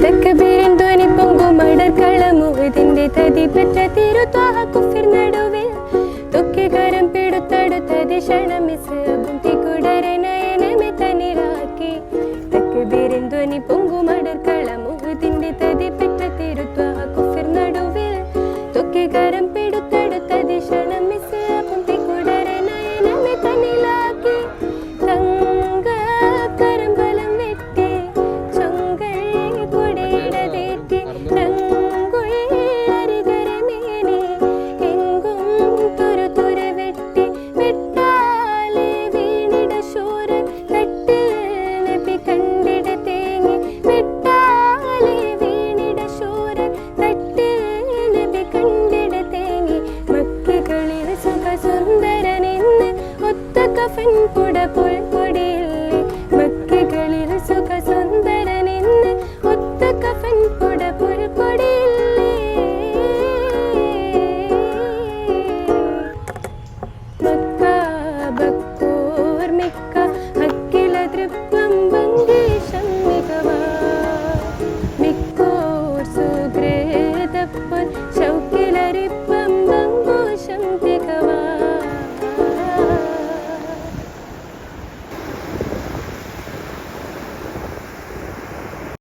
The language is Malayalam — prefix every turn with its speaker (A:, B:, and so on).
A: തെക്ക് പൊങ്കുമടർ കളമുഹതിന്റെ തതി പെറ്റ കുഫിർ നടുവിൽ. പെൺകുട പുൽക്കൊടിയിൽ മക്കളിൽ സുഖ സുന്ദരനെന്ന് ഒത്ത കഫൻ കുട പുൽക്കൊടിയിൽ But